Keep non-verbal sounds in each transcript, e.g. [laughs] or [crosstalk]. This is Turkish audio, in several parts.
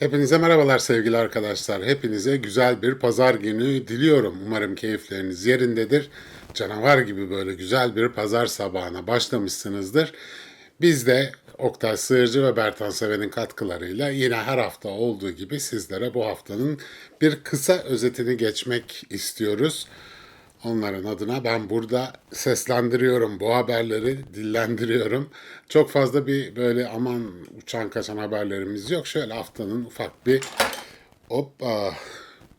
Hepinize merhabalar sevgili arkadaşlar. Hepinize güzel bir pazar günü diliyorum. Umarım keyifleriniz yerindedir. Canavar gibi böyle güzel bir pazar sabahına başlamışsınızdır. Biz de Oktay Sığırcı ve Bertan Seven'in katkılarıyla yine her hafta olduğu gibi sizlere bu haftanın bir kısa özetini geçmek istiyoruz. Onların adına ben burada seslendiriyorum, bu haberleri dillendiriyorum. Çok fazla bir böyle aman uçan kaçan haberlerimiz yok. Şöyle haftanın ufak bir hoppa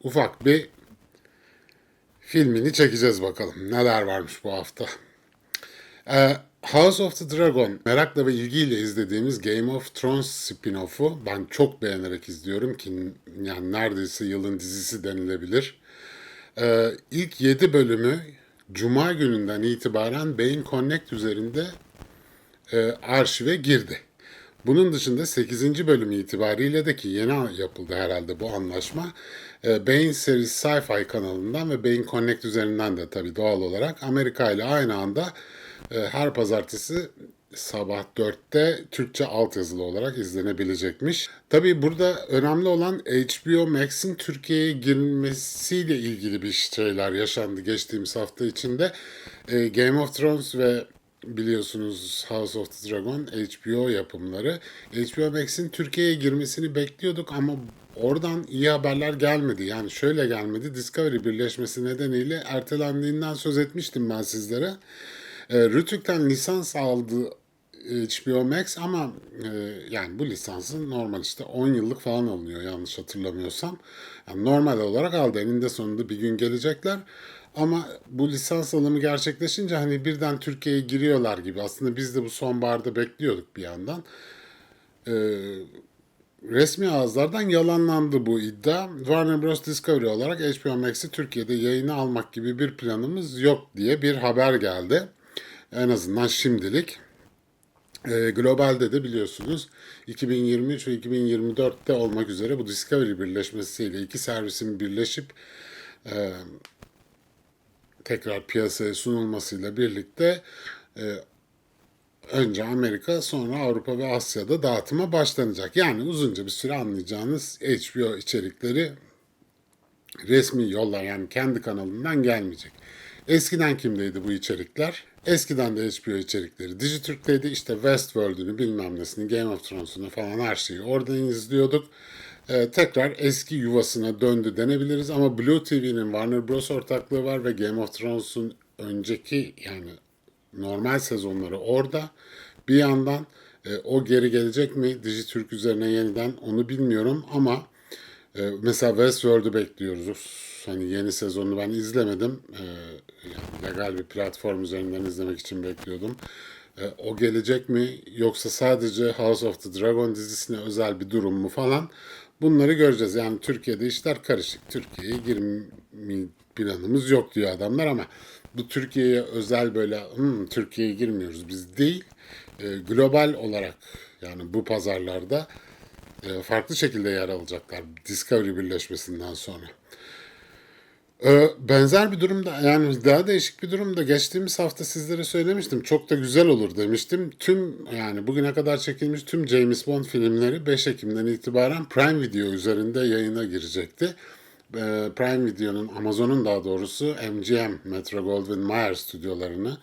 ufak bir filmini çekeceğiz bakalım. Neler varmış bu hafta. Ee, House of the Dragon merakla ve ilgiyle izlediğimiz Game of Thrones spin-off'u ben çok beğenerek izliyorum ki yani neredeyse yılın dizisi denilebilir. Ee, ilk 7 bölümü Cuma gününden itibaren Beyin Connect üzerinde e, arşive girdi. Bunun dışında 8. bölüm itibariyle de ki yeni yapıldı herhalde bu anlaşma. E, Beyin Series Sci-Fi kanalından ve Beyin Connect üzerinden de tabii doğal olarak Amerika ile aynı anda e, her pazartesi sabah 4'te Türkçe altyazılı olarak izlenebilecekmiş. Tabii burada önemli olan HBO Max'in Türkiye'ye girmesiyle ilgili bir şeyler yaşandı geçtiğimiz hafta içinde. E, Game of Thrones ve biliyorsunuz House of the Dragon HBO yapımları. HBO Max'in Türkiye'ye girmesini bekliyorduk ama oradan iyi haberler gelmedi. Yani şöyle gelmedi. Discovery birleşmesi nedeniyle ertelendiğinden söz etmiştim ben sizlere. E, Rütük'ten lisans aldı HBO Max ama e, yani bu lisansın normal işte 10 yıllık falan alınıyor yanlış hatırlamıyorsam. Yani normal olarak aldı. Eninde sonunda bir gün gelecekler. Ama bu lisans alımı gerçekleşince hani birden Türkiye'ye giriyorlar gibi. Aslında biz de bu sonbaharda bekliyorduk bir yandan. Ee, resmi ağızlardan yalanlandı bu iddia. Warner Bros. Discovery olarak HBO Max'i Türkiye'de yayına almak gibi bir planımız yok diye bir haber geldi. En azından şimdilik. E, globalde de biliyorsunuz 2023 ve 2024'te olmak üzere bu Discovery birleşmesiyle iki servisin birleşip e, tekrar piyasaya sunulmasıyla birlikte e, önce Amerika sonra Avrupa ve Asya'da dağıtıma başlanacak. Yani uzunca bir süre anlayacağınız HBO içerikleri resmi yollar yani kendi kanalından gelmeyecek. Eskiden kimdeydi bu içerikler? Eskiden de HBO içerikleri Dijitürk'teydi. İşte Westworld'ünü bilmem nesini, Game of Thrones'unu falan her şeyi oradan izliyorduk. Ee, tekrar eski yuvasına döndü denebiliriz ama Blue TV'nin Warner Bros. ortaklığı var ve Game of Thrones'un önceki yani normal sezonları orada. Bir yandan e, o geri gelecek mi Dijitürk üzerine yeniden onu bilmiyorum ama e, mesela Westworld'u bekliyoruz hani yeni sezonunu ben izlemedim. Ee, yani legal bir platform üzerinden izlemek için bekliyordum. Ee, o gelecek mi yoksa sadece House of the Dragon dizisine özel bir durum mu falan bunları göreceğiz. Yani Türkiye'de işler karışık. Türkiye'ye girme planımız yok diyor adamlar ama bu Türkiye'ye özel böyle hmm, Türkiye'ye girmiyoruz biz değil. E, global olarak yani bu pazarlarda e, farklı şekilde yer alacaklar Discovery birleşmesinden sonra. Ee, benzer bir durumda yani daha değişik bir durumda geçtiğimiz hafta sizlere söylemiştim. Çok da güzel olur demiştim. Tüm yani bugüne kadar çekilmiş tüm James Bond filmleri 5 Ekim'den itibaren Prime Video üzerinde yayına girecekti. Ee, Prime Video'nun Amazon'un daha doğrusu MGM Metro Goldwyn Mayer stüdyolarını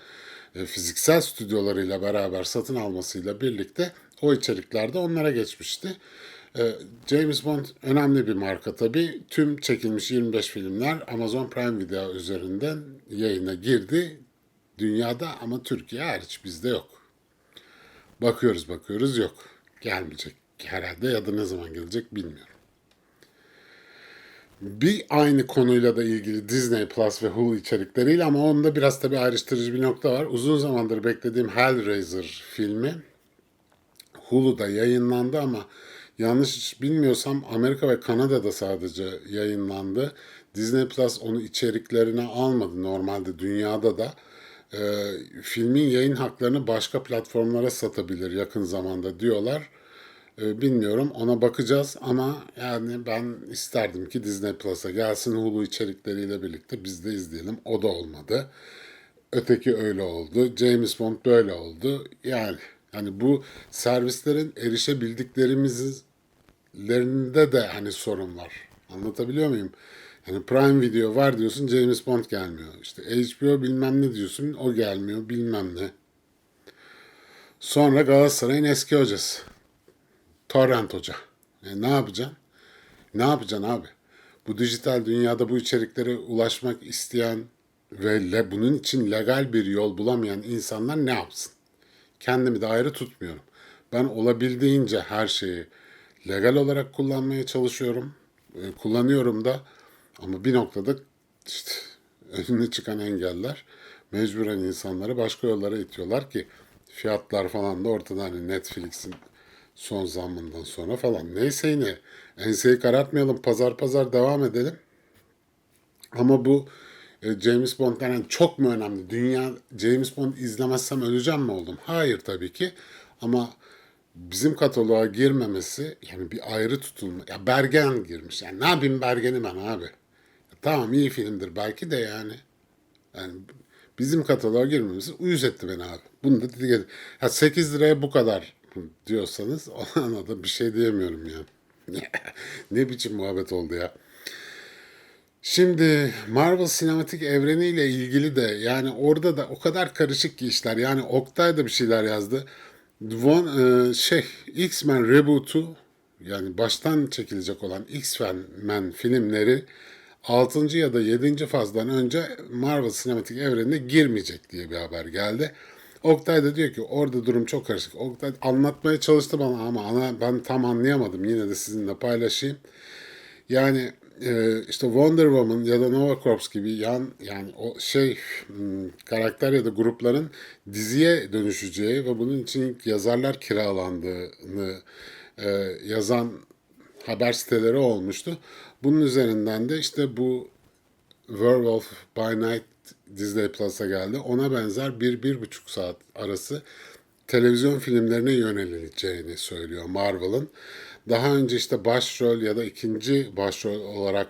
e, fiziksel stüdyolarıyla beraber satın almasıyla birlikte o içeriklerde onlara geçmişti. Ee, James Bond önemli bir marka tabii. Tüm çekilmiş 25 filmler Amazon Prime Video üzerinden yayına girdi. Dünyada ama Türkiye hariç bizde yok. Bakıyoruz bakıyoruz yok. Gelmeyecek herhalde ya da ne zaman gelecek bilmiyorum. Bir aynı konuyla da ilgili Disney Plus ve Hulu içerikleriyle ama onda biraz tabii ayrıştırıcı bir nokta var. Uzun zamandır beklediğim Hellraiser filmi Hulu'da yayınlandı ama Yanlış bilmiyorsam Amerika ve Kanada'da sadece yayınlandı. Disney Plus onu içeriklerine almadı normalde dünyada da. E, filmin yayın haklarını başka platformlara satabilir yakın zamanda diyorlar. E, bilmiyorum ona bakacağız ama yani ben isterdim ki Disney Plus'a gelsin Hulu içerikleriyle birlikte biz de izleyelim. O da olmadı. Öteki öyle oldu. James Bond böyle oldu. Yani yani bu servislerin erişebildiklerimizi dizilerinde de hani sorun var. Anlatabiliyor muyum? Yani Prime Video var diyorsun James Bond gelmiyor. İşte HBO bilmem ne diyorsun o gelmiyor bilmem ne. Sonra Galatasaray'ın eski hocası. Torrent Hoca. E, ne yapacaksın? Ne yapacaksın abi? Bu dijital dünyada bu içeriklere ulaşmak isteyen ve le, bunun için legal bir yol bulamayan insanlar ne yapsın? Kendimi de ayrı tutmuyorum. Ben olabildiğince her şeyi legal olarak kullanmaya çalışıyorum. E, kullanıyorum da ama bir noktada işte [laughs] önüne çıkan engeller mecburen insanları başka yollara itiyorlar ki fiyatlar falan da ortada hani Netflix'in son zammından sonra falan. Neyse yine enseyi karartmayalım pazar pazar devam edelim. Ama bu e, James Bond yani çok mu önemli? Dünya James Bond izlemezsem öleceğim mi oldum? Hayır tabii ki. Ama bizim kataloğa girmemesi yani bir ayrı tutulma. Ya Bergen girmiş. Yani ne yapayım Bergen'i ben abi? Ya tamam iyi filmdir belki de yani. Yani bizim kataloğa girmemesi uyuz etti beni abi. Bunu da dedik. Ha 8 liraya bu kadar diyorsanız [laughs] ona da bir şey diyemiyorum ya. [laughs] ne biçim muhabbet oldu ya. Şimdi Marvel sinematik evreniyle ilgili de yani orada da o kadar karışık ki işler. Yani Oktay da bir şeyler yazdı. Von, e, şey X-Men reboot'u yani baştan çekilecek olan X-Men filmleri 6. ya da 7. fazdan önce Marvel sinematik evrenine girmeyecek diye bir haber geldi. Oktay da diyor ki orada durum çok karışık. Oktay anlatmaya çalıştı bana ama ana, ben tam anlayamadım. Yine de sizinle paylaşayım. Yani e, işte Wonder Woman ya da Nova Corps gibi yan yani o şey hmm, karakter ya da grupların diziye dönüşeceği ve bunun için yazarlar kiralandığını e, yazan haber siteleri olmuştu. Bunun üzerinden de işte bu Werewolf by Night Disney Plus'a geldi. Ona benzer bir, bir buçuk saat arası televizyon filmlerine yönelileceğini söylüyor Marvel'ın. Daha önce işte başrol ya da ikinci başrol olarak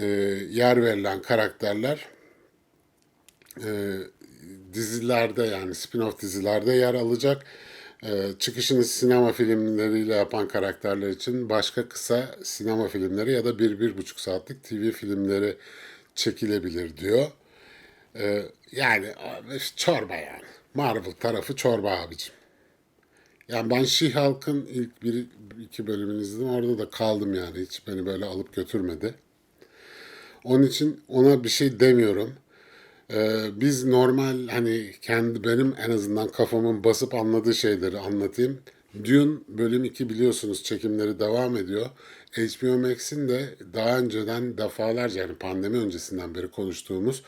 e, yer verilen karakterler e, dizilerde yani spin-off dizilerde yer alacak. E, çıkışını sinema filmleriyle yapan karakterler için başka kısa sinema filmleri ya da bir, bir buçuk saatlik TV filmleri çekilebilir diyor. E, yani çorba yani. Marvel tarafı çorba abicim. Yani ben She-Hulk'ın ilk bir iki bölümünü izledim. Orada da kaldım yani. Hiç beni böyle alıp götürmedi. Onun için ona bir şey demiyorum. Ee, biz normal hani kendi benim en azından kafamın basıp anladığı şeyleri anlatayım. Dune bölüm 2 biliyorsunuz çekimleri devam ediyor. HBO Max'in de daha önceden defalarca yani pandemi öncesinden beri konuştuğumuz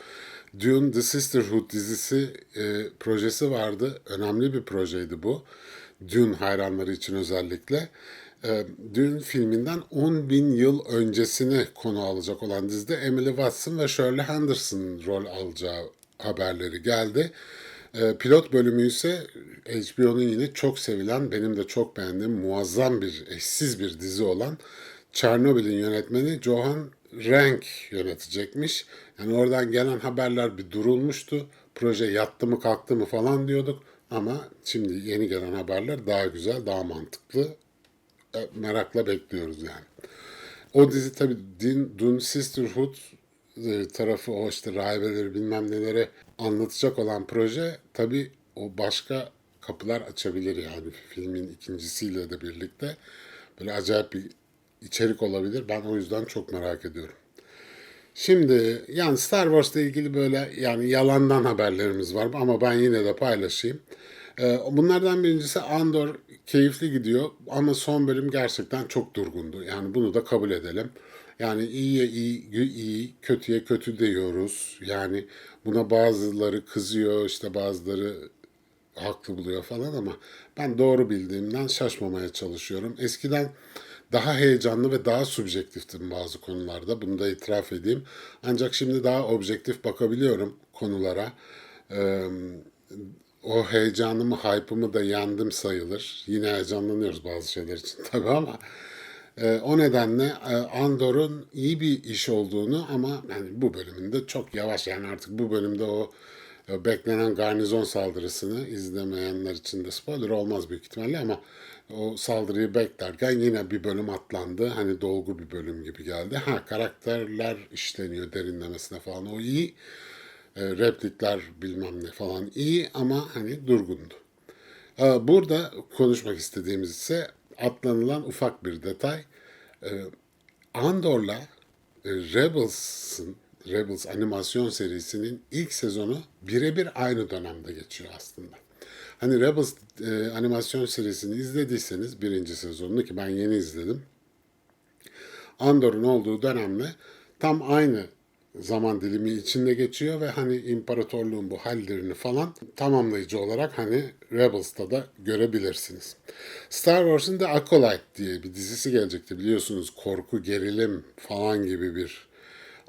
Dune The Sisterhood dizisi e, projesi vardı. Önemli bir projeydi bu. Dune hayranları için özellikle. E, Dune filminden 10 bin yıl öncesini konu alacak olan dizide Emily Watson ve Shirley Henderson rol alacağı haberleri geldi. E, pilot bölümü ise HBO'nun yine çok sevilen, benim de çok beğendiğim muazzam bir, eşsiz bir dizi olan Chernobyl'in yönetmeni Johan Renk yönetecekmiş. Yani oradan gelen haberler bir durulmuştu. Proje yattı mı kalktı mı falan diyorduk. Ama şimdi yeni gelen haberler daha güzel, daha mantıklı. E, merakla bekliyoruz yani. O dizi tabii Dune Sisterhood e, tarafı o işte rahibeleri bilmem neleri anlatacak olan proje tabii o başka kapılar açabilir yani filmin ikincisiyle de birlikte. Böyle acayip bir içerik olabilir. Ben o yüzden çok merak ediyorum. Şimdi yani Star Wars'la ilgili böyle yani yalandan haberlerimiz var ama ben yine de paylaşayım. Ee, bunlardan birincisi Andor keyifli gidiyor ama son bölüm gerçekten çok durgundu. Yani bunu da kabul edelim. Yani iyiye iyi, iyi, kötüye kötü diyoruz. Yani buna bazıları kızıyor, işte bazıları haklı buluyor falan ama ben doğru bildiğimden şaşmamaya çalışıyorum. Eskiden daha heyecanlı ve daha subjektiftim bazı konularda. Bunu da itiraf edeyim. Ancak şimdi daha objektif bakabiliyorum konulara. Ee, o heyecanımı, hype'ımı da yendim sayılır. Yine heyecanlanıyoruz bazı şeyler için [laughs] tabii ama e, o nedenle e, Andor'un iyi bir iş olduğunu ama yani bu bölümünde çok yavaş yani artık bu bölümde o beklenen garnizon saldırısını izlemeyenler için de spoiler olmaz büyük ihtimalle ama o saldırıyı beklerken yine bir bölüm atlandı. Hani dolgu bir bölüm gibi geldi. Ha karakterler işleniyor derinlemesine falan o iyi. E, replikler bilmem ne falan iyi ama hani durgundu. E, burada konuşmak istediğimiz ise atlanılan ufak bir detay. E, Andor'la e, Rebels'ın Rebels animasyon serisinin ilk sezonu birebir aynı dönemde geçiyor aslında. Hani Rebels e, animasyon serisini izlediyseniz birinci sezonunu ki ben yeni izledim. Andor'un olduğu dönemle tam aynı zaman dilimi içinde geçiyor ve hani imparatorluğun bu hallerini falan tamamlayıcı olarak hani Rebels'ta da görebilirsiniz. Star Wars'un da Acolyte diye bir dizisi gelecekti biliyorsunuz korku, gerilim falan gibi bir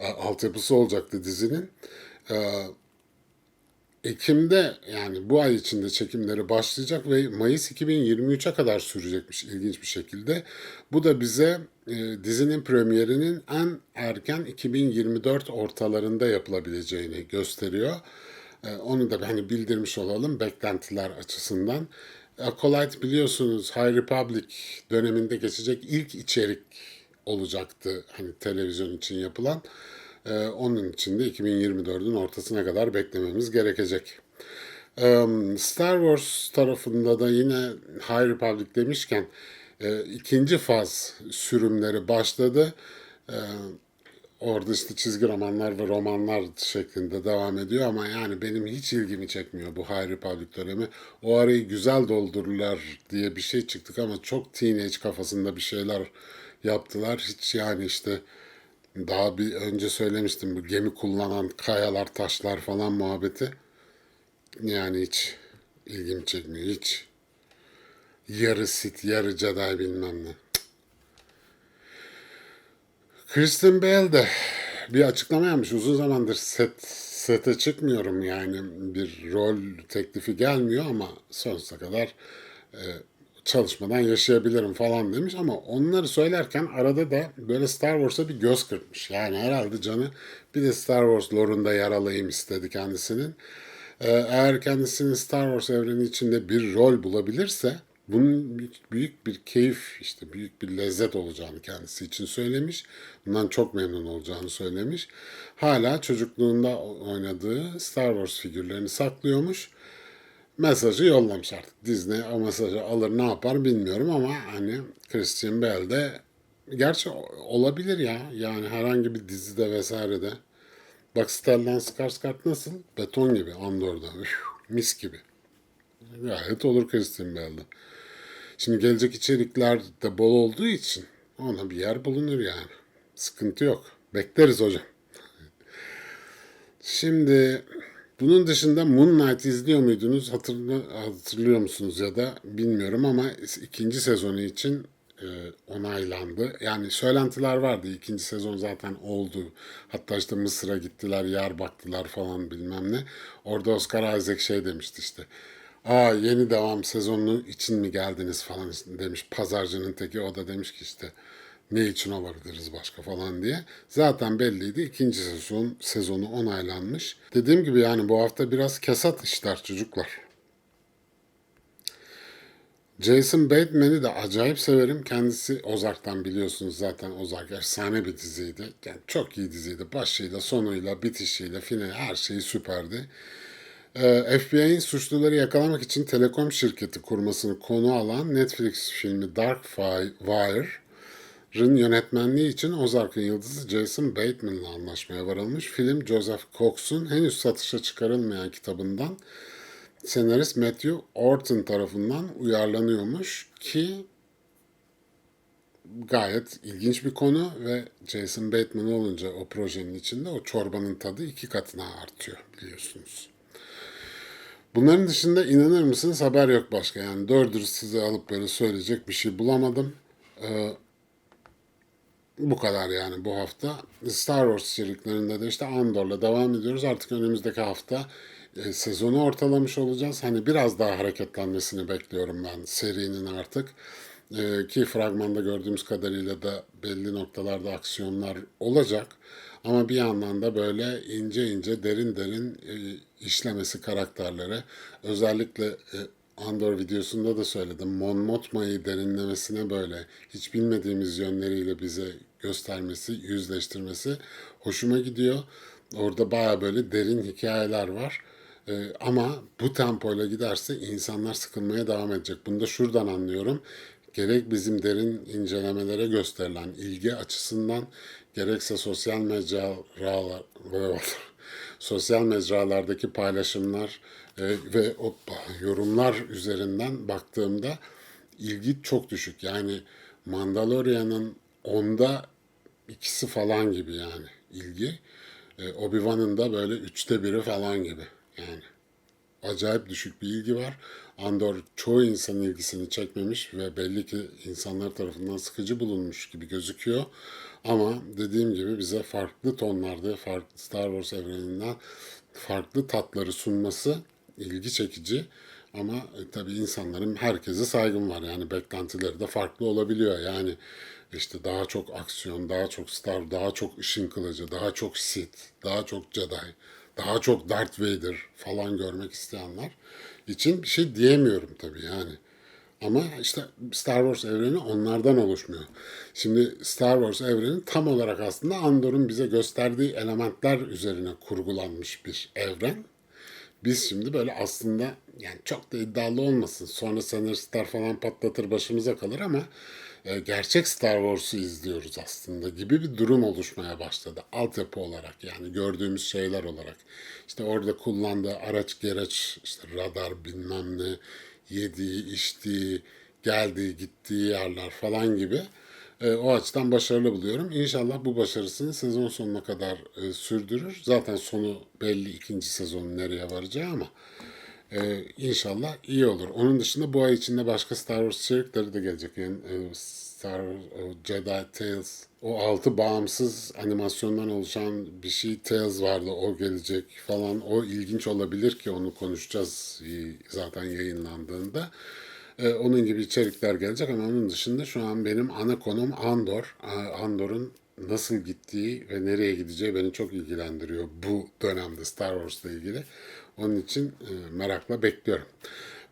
altyapısı olacaktı dizinin. E, Ekim'de yani bu ay içinde çekimleri başlayacak ve Mayıs 2023'e kadar sürecekmiş ilginç bir şekilde. Bu da bize e, dizinin premierinin en erken 2024 ortalarında yapılabileceğini gösteriyor. E, onu da hani bildirmiş olalım beklentiler açısından. Acolyte biliyorsunuz High Republic döneminde geçecek ilk içerik olacaktı hani televizyon için yapılan. Ee, onun için de 2024'ün ortasına kadar beklememiz gerekecek. Ee, Star Wars tarafında da yine High Republic demişken e, ikinci faz sürümleri başladı. Ee, orada işte çizgi romanlar ve romanlar şeklinde devam ediyor ama yani benim hiç ilgimi çekmiyor bu High Republic dönemi. O arayı güzel doldururlar diye bir şey çıktık ama çok teenage kafasında bir şeyler yaptılar. Hiç yani işte daha bir önce söylemiştim bu gemi kullanan kayalar, taşlar falan muhabbeti. Yani hiç ilgimi çekmiyor. Hiç. Yarı sit, yarı Jedi bilmem ne. Kristen Bale de bir açıklama yapmış. Uzun zamandır set sete çıkmıyorum yani bir rol teklifi gelmiyor ama sonsuza kadar e, çalışmadan yaşayabilirim falan demiş ama onları söylerken arada da böyle Star Wars'a bir göz kırpmış. Yani herhalde canı bir de Star Wars lore'unda yer alayım istedi kendisinin. Ee, eğer kendisinin Star Wars evreni içinde bir rol bulabilirse bunun büyük bir keyif işte büyük bir lezzet olacağını kendisi için söylemiş. Bundan çok memnun olacağını söylemiş. Hala çocukluğunda oynadığı Star Wars figürlerini saklıyormuş mesajı yollamış artık. Disney o mesajı alır ne yapar bilmiyorum ama hani Christian Bale de gerçi olabilir ya. Yani herhangi bir dizide vesairede. Bak Stellan Skarsgård nasıl? Beton gibi Andor'da. Üf, mis gibi. Gayet olur Christian Bale'de. Şimdi gelecek içerikler de bol olduğu için ona bir yer bulunur yani. Sıkıntı yok. Bekleriz hocam. Şimdi bunun dışında Moon Knight izliyor muydunuz? Hatırlı, hatırlıyor musunuz ya da bilmiyorum ama ikinci sezonu için e, onaylandı. Yani söylentiler vardı. İkinci sezon zaten oldu. Hatta işte Mısır'a gittiler, yer baktılar falan bilmem ne. Orada Oscar Isaac şey demişti işte. Aa yeni devam sezonu için mi geldiniz falan demiş pazarcının teki. O da demiş ki işte ne için olabiliriz başka falan diye. Zaten belliydi. İkinci sezon sezonu onaylanmış. Dediğim gibi yani bu hafta biraz kesat işler çocuklar. Jason Bateman'i de acayip severim. Kendisi Ozark'tan biliyorsunuz zaten Ozark efsane bir diziydi. Yani çok iyi diziydi. Başıyla, sonuyla, bitişiyle, finali her şeyi süperdi. Ee, FBI'nin suçluları yakalamak için telekom şirketi kurmasını konu alan Netflix filmi Dark Wire R'ın yönetmenliği için Ozark'ın yıldızı Jason Bateman'la anlaşmaya varılmış. Film Joseph Cox'un henüz satışa çıkarılmayan kitabından senarist Matthew Orton tarafından uyarlanıyormuş ki gayet ilginç bir konu ve Jason Bateman olunca o projenin içinde o çorbanın tadı iki katına artıyor biliyorsunuz. Bunların dışında inanır mısınız haber yok başka. Yani dördür size alıp böyle söyleyecek bir şey bulamadım. Ee, bu kadar yani bu hafta. Star Wars içeriklerinde de işte Andor'la devam ediyoruz. Artık önümüzdeki hafta e, sezonu ortalamış olacağız. Hani biraz daha hareketlenmesini bekliyorum ben serinin artık. E, ki fragmanda gördüğümüz kadarıyla da belli noktalarda aksiyonlar olacak. Ama bir yandan da böyle ince ince derin derin e, işlemesi karakterlere özellikle e, Andor videosunda da söyledim. Mon Mothma'yı derinlemesine böyle hiç bilmediğimiz yönleriyle bize göstermesi, yüzleştirmesi hoşuma gidiyor. Orada baya böyle derin hikayeler var. Ee, ama bu tempoyla giderse insanlar sıkılmaya devam edecek. Bunu da şuradan anlıyorum. Gerek bizim derin incelemelere gösterilen ilgi açısından gerekse sosyal mecralar [laughs] sosyal mecralardaki paylaşımlar e, ve o yorumlar üzerinden baktığımda ilgi çok düşük. Yani Mandalorian'ın onda ikisi falan gibi yani ilgi. E, Obi-Wan'ın da böyle üçte biri falan gibi yani. Acayip düşük bir ilgi var. Andor çoğu insanın ilgisini çekmemiş ve belli ki insanlar tarafından sıkıcı bulunmuş gibi gözüküyor. Ama dediğim gibi bize farklı tonlarda, farklı Star Wars evreninden farklı tatları sunması ilgi çekici. Ama e, tabii insanların herkese saygım var. Yani beklentileri de farklı olabiliyor. Yani işte daha çok aksiyon, daha çok Star, daha çok ışın kılıcı, daha çok Sith, daha çok Jedi, daha çok Darth Vader falan görmek isteyenler için bir şey diyemiyorum tabii yani. Ama işte Star Wars evreni onlardan oluşmuyor. Şimdi Star Wars evreni tam olarak aslında Andor'un bize gösterdiği elementler üzerine kurgulanmış bir evren. Biz şimdi böyle aslında yani çok da iddialı olmasın. Sonra senaristler falan patlatır başımıza kalır ama e, gerçek Star Wars'u izliyoruz aslında gibi bir durum oluşmaya başladı. Altyapı olarak yani gördüğümüz şeyler olarak. İşte orada kullandığı araç gereç, işte radar bilmem ne, yediği, içtiği, geldiği, gittiği yerler falan gibi. E, o açıdan başarılı buluyorum. İnşallah bu başarısını sezon sonuna kadar e, sürdürür. Zaten sonu belli ikinci sezonun nereye varacağı ama e, inşallah iyi olur. Onun dışında bu ay içinde başka Star Wars içerikleri de gelecek. Yani e, Star o Jedi Tales, o altı bağımsız animasyondan oluşan bir şey Tales vardı. O gelecek falan. O ilginç olabilir ki onu konuşacağız e, zaten yayınlandığında. Ee, onun gibi içerikler gelecek ama onun dışında şu an benim ana konum Andor. Andor'un nasıl gittiği ve nereye gideceği beni çok ilgilendiriyor bu dönemde Star Wars'la ilgili. Onun için e, merakla bekliyorum.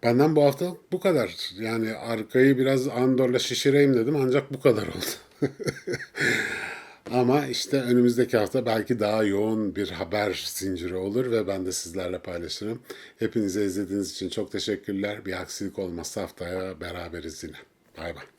Benden bu hafta bu kadar. Yani arkayı biraz Andor'la şişireyim dedim ancak bu kadar oldu. [laughs] Ama işte önümüzdeki hafta belki daha yoğun bir haber zinciri olur ve ben de sizlerle paylaşırım. Hepinize izlediğiniz için çok teşekkürler. Bir aksilik olmazsa haftaya beraberiz yine. Bay bay.